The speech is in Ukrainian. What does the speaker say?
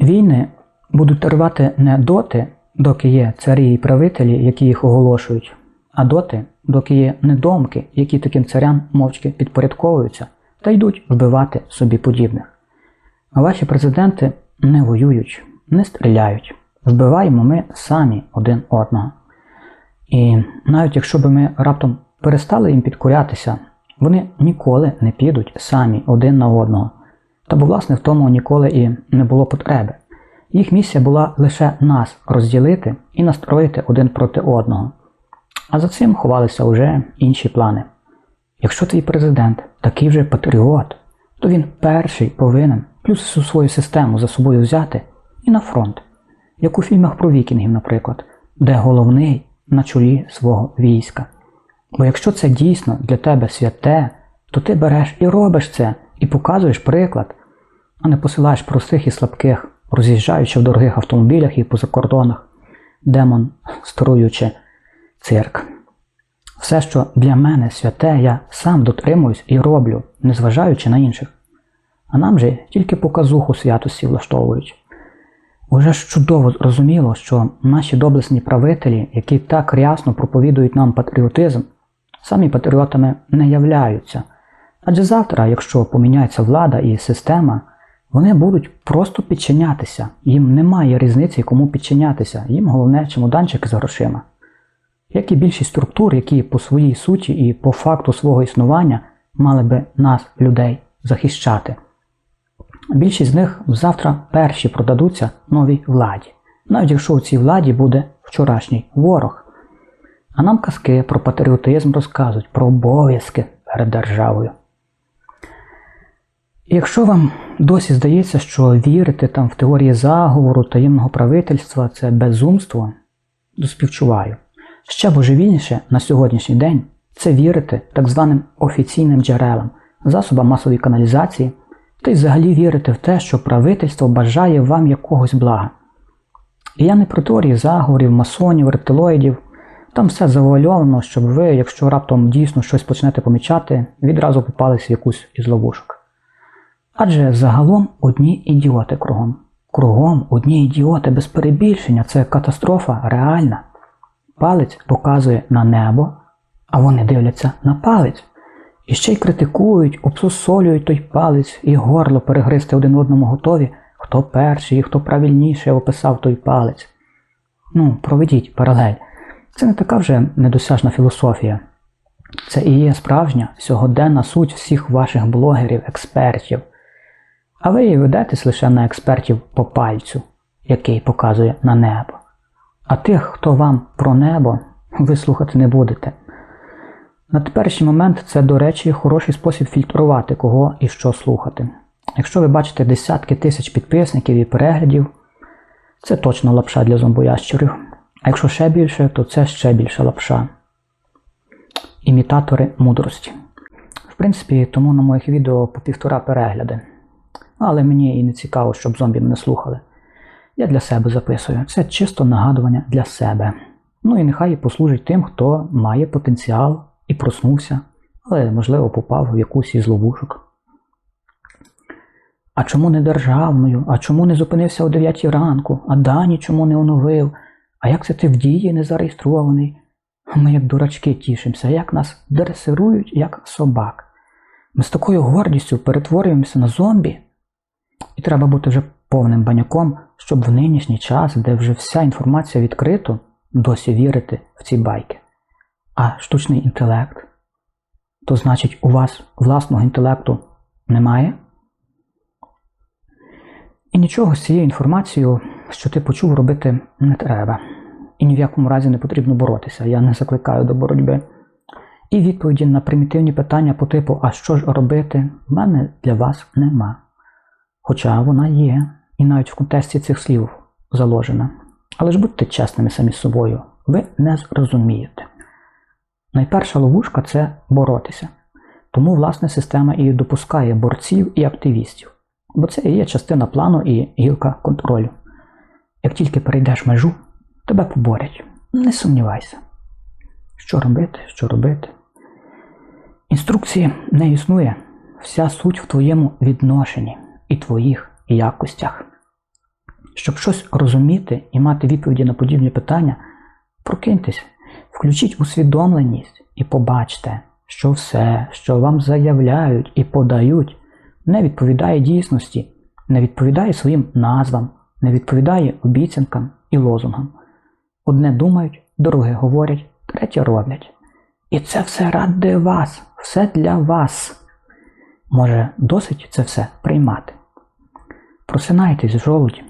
Війни будуть тривати не доти, доки є царі і правителі, які їх оголошують, а доти, доки є недомки, які таким царям мовчки підпорядковуються та йдуть вбивати собі подібних. А ваші президенти не воюють, не стріляють. Вбиваємо ми самі один одного. І навіть якщо би ми раптом перестали їм підкорятися, вони ніколи не підуть самі один на одного. Та бо, власне, в тому ніколи і не було потреби. Їх місія була лише нас розділити і настроїти один проти одного. А за цим ховалися вже інші плани. Якщо твій президент такий вже патріот, то він перший повинен плюс всю свою систему за собою взяти і на фронт, як у фільмах про вікінгів, наприклад, де головний на чолі свого війська. Бо якщо це дійсно для тебе святе, то ти береш і робиш це, і показуєш приклад, а не посилаєш простих і слабких, роз'їжджаючи в дорогих автомобілях і по закордонах, демон старуючи цирк. Все, що для мене святе, я сам дотримуюсь і роблю, незважаючи на інших. А нам же тільки показуху святості влаштовують. Уже ж чудово зрозуміло, що наші доблесні правителі, які так рясно проповідують нам патріотизм, самі патріотами не являються. Адже завтра, якщо поміняється влада і система, вони будуть просто підчинятися. Їм немає різниці, кому підчинятися. Їм головне чемоданчик з грошима. Як і більшість структур, які по своїй суті і по факту свого існування мали би нас, людей, захищати. Більшість з них завтра перші продадуться новій владі, навіть якщо у цій владі буде вчорашній ворог. А нам казки про патріотизм розказують, про обов'язки перед державою. Якщо вам досі здається, що вірити там в теорії заговору таємного правительства це безумство, то співчуваю. Ще божевільніше на сьогоднішній день це вірити так званим офіційним джерелам, засобам масової каналізації, та й взагалі вірити в те, що правительство бажає вам якогось блага. І я не про теорії заговорів, масонів, рептилоїдів, там все завуальовано, щоб ви, якщо раптом дійсно щось почнете помічати, відразу попались в якусь із ловушок. Адже загалом одні ідіоти кругом. Кругом одні ідіоти без перебільшення це катастрофа реальна. Палець показує на небо, а вони дивляться на палець. І ще й критикують, обсусолюють той палець і горло перегризти один одному готові, хто перший і хто правильніше описав той палець. Ну, проведіть паралель. Це не така вже недосяжна філософія. Це і є справжня сьогоденна суть всіх ваших блогерів, експертів. А ви і ведетесь лише на експертів по пальцю, який показує на небо. А тих, хто вам про небо, ви слухати не будете. На теперішній момент це, до речі, хороший спосіб фільтрувати, кого і що слухати. Якщо ви бачите десятки тисяч підписників і переглядів, це точно лапша для зомбоящерів. А якщо ще більше, то це ще більше лапша. Імітатори мудрості. В принципі, тому на моїх відео по півтора перегляди. Але мені і не цікаво, щоб зомбі мене слухали. Я для себе записую. Це чисто нагадування для себе. Ну і нехай послужить тим, хто має потенціал і проснувся, але, можливо, попав в якусь із ловушок. А чому не державною? А чому не зупинився о 9 ранку? А дані чому не оновив? А як це ти в дії не зареєстрований? Ми як дурачки тішимося, як нас дресирують, як собак. Ми з такою гордістю перетворюємося на зомбі. І треба бути вже повним баняком, щоб в нинішній час, де вже вся інформація відкрито, досі вірити в ці байки. А штучний інтелект? То значить, у вас власного інтелекту немає? І нічого з цією інформацією, що ти почув, робити не треба. І ні в якому разі не потрібно боротися. Я не закликаю до боротьби. І відповіді на примітивні питання по типу, а що ж робити, в мене для вас нема. Хоча вона є, і навіть в контексті цих слів заложена. Але ж будьте чесними самі з собою, ви не зрозумієте. Найперша ловушка це боротися. Тому, власне, система і допускає борців і активістів. Бо це і є частина плану і гілка контролю. Як тільки перейдеш межу, тебе поборять. Не сумнівайся. Що робити, що робити. Інструкції не існує. Вся суть в твоєму відношенні і твоїх якостях. Щоб щось розуміти і мати відповіді на подібні питання, прокиньтесь, включіть усвідомленість і побачте, що все, що вам заявляють і подають, не відповідає дійсності, не відповідає своїм назвам, не відповідає обіцянкам і лозунгам. Одне думають, друге говорять, третє роблять. І це все ради вас, все для вас. Може, досить це все приймати. Просинайтесь, жолудь,